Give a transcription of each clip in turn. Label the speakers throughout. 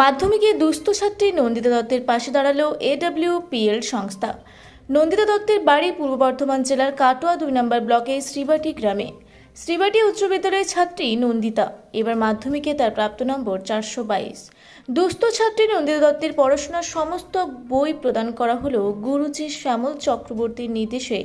Speaker 1: মাধ্যমিকে দুস্থ ছাত্রী নন্দিতা দত্তের পাশে দাঁড়াল এডব্লিউপিএল সংস্থা। নন্দিতা দত্তের বাড়ি পূর্ব বর্ধমান জেলার কাটোয়া দুই নম্বর ব্লকে শ্রীবাটি গ্রামে। শ্রীবাটি উচ্চ বিদ্যালয়ের ছাত্রী নন্দিতা। এবার মাধ্যমিকে তার প্রাপ্ত নম্বর চারশো বাইশ। দুস্থ ছাত্রী নন্দিতা দত্তের পড়াশোনার সমস্ত বই প্রদান করা হলো গুরুজি শ্যামল চক্রবর্তীর নির্দেশে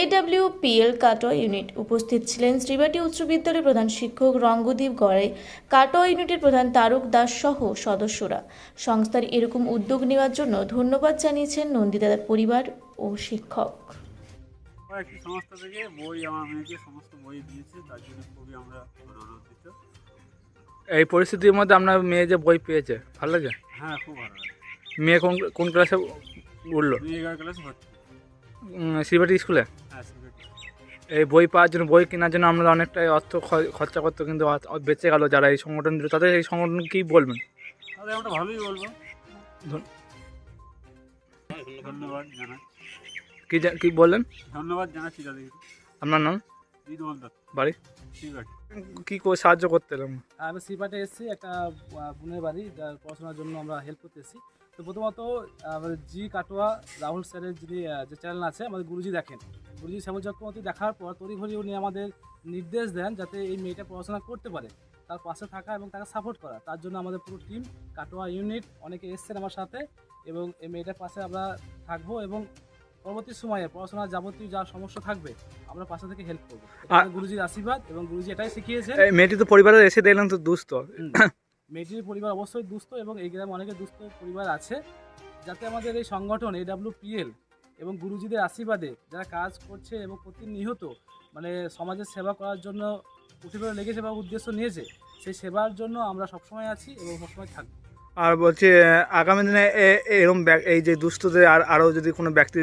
Speaker 1: এডব্লিউপিএল কাটোয়া ইউনিট উপস্থিত ছিলেন। শ্রীবাটি উচ্চ বিদ্যালয়ের প্রধান শিক্ষক রঙ্গদীপ গড়ে, কাটোয়া ইউনিটের প্রধান তারক দাস সহ সদস্যরা। সংস্থার এরকম উদ্যোগ নেওয়ার জন্য ধন্যবাদ জানিয়েছেন নন্দিতার পরিবার ও শিক্ষক।
Speaker 2: কয়েকটি সংস্থা থেকে বই আমার মেয়েকে সমস্ত বই দিয়েছে তার জন্য খুবই আমরা আনন্দিত।
Speaker 3: এই পরিস্থিতির মধ্যে আপনার মেয়ে যে বই পেয়েছে ভালো লাগে?
Speaker 2: হ্যাঁ খুব ভালো লাগে।
Speaker 3: মেয়ে কোন কোন ক্লাসে উঠল?
Speaker 2: দুই এগারো ক্লাসে ভর্তি।
Speaker 3: উম, স্কুলে?
Speaker 2: হ্যাঁ সিলেটে।
Speaker 3: এই বই পাওয়ার জন্য বই কেনার জন্য আমরা অনেকটাই অর্থ খরচা করতো কিন্তু বেঁচে গেল যারা এই সংগঠন দিল। তাদের এই সংগঠন কী বলবেন?
Speaker 2: তাহলে আমরা ভালোই বলব।
Speaker 3: ধন-
Speaker 2: ধন্যবাদ জানাই।
Speaker 3: কী কী বললেন?
Speaker 2: ধন্যবাদ জানাচ্ছি তাদেরকে
Speaker 3: আপনার নাম? বাড়ি? কী করে সাহায্য করতে এলাম?
Speaker 4: আমি সিপাটে এসেছি একটা বোনের বাড়ি পড়াশোনার জন্য আমরা হেল্প করতে এসেছি। তো প্রথমত আমাদের জি কাটোয়া রাহুল স্যারের যিনি যে চ্যানেল আছে আমাদের গুরুজি দেখেন। গুরুজি শ্যামল চক্রবর্তী দেখার পর তড়িঘড়ি উনি আমাদের নির্দেশ দেন যাতে এই মেয়েটা পড়াশোনা করতে পারে তার পাশে থাকা এবং তাকে সাপোর্ট করা। তার জন্য আমাদের পুরো টিম কাটোয়া ইউনিট অনেকে এসছেন আমার সাথে এবং এই মেয়েটার পাশে আমরা থাকব এবং পরবর্তী সময়ে পড়াশোনার যাবতীয় যা সমস্যা থাকবে আমরা পাশে থেকে হেল্প করব।
Speaker 3: আর-
Speaker 4: গুরুজির আশীর্বাদ এবং গুরুজি এটাই শিখিয়েছে
Speaker 3: মেয়েটি তো পরিবারে এসে দেখলাম তো দুস্থ।
Speaker 4: মেয়েটির পরিবার অবশ্যই দুস্থ এবং এই গ্রামে অনেকে দুস্থ পরিবার আছে। যাতে আমাদের এই সংগঠন এডাব্লিউপিএল এবং গুরুজিদের আশীর্বাদে যারা কাজ করছে এবং প্রতিনিয়ত মানে সমাজের সেবা করার জন্য উঠে পড়ে লেগেছে বা উদ্দেশ্য নিয়েছে সেই সেবার জন্য আমরা সবসময় আছি এবং সবসময় থাকব।
Speaker 3: আর বলছি আগামী দিনে এরকম এই যে দুস্থদের আর আরও যদি কোনো ব্যক্তি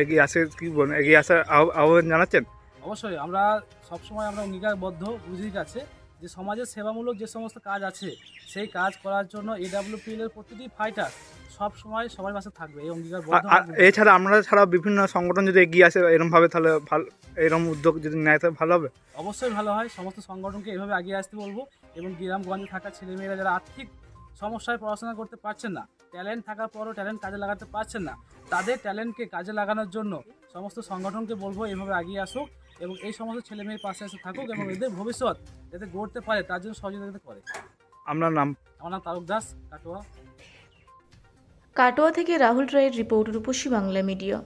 Speaker 3: এগিয়ে আসে কী বলেন এগিয়ে আসার আহ্বান জানাচ্ছেন?
Speaker 4: অবশ্যই আমরা সবসময় আমরা অঙ্গীকারবদ্ধ গুরুজির কাছে যে সমাজের সেবামূলক যে সমস্ত কাজ আছে সেই কাজ করার জন্য এডাব্লিউপিএল এর প্রতিটি ফাইটার সব সময় সবার পাশে থাকবে এই আমরা
Speaker 3: এছাড়া আমরা ছাড়া বিভিন্ন সংগঠন যদি এগিয়ে আসে এরমভাবে তাহলে ভালো এরম উদ্যোগ যদি নেয় তাহলে ভালো হবে।
Speaker 4: অবশ্যই ভালো হয় সমস্ত সংগঠনকে এভাবে এগিয়ে আসতে বলব এবং গ্রামগঞ্জে থাকা ছেলেমেয়েরা যারা আর্থিক সমস্যায় পড়াশোনা করতে পারছেন না ট্যালেন্ট থাকার পরও ট্যালেন্ট কাজে লাগাতে পারছেন না তাদের ট্যালেন্টকে কাজে লাগানোর জন্য সমস্ত সংগঠনকে বলব এভাবে এগিয়ে আসুক এবং এই সমস্ত ছেলে মেয়ের পাশে এসে থাকুক এবং এদের ভবিষ্যৎ যাতে গড়তে পারে তার জন্য সহযোগিতা যাতে করে।
Speaker 3: আপনার নাম
Speaker 4: আমার নাম তারক দাস কাটোয়া।
Speaker 1: কাটোয়া থেকে রাহুল রায়ের রিপোর্ট রূপসী বাংলা মিডিয়া।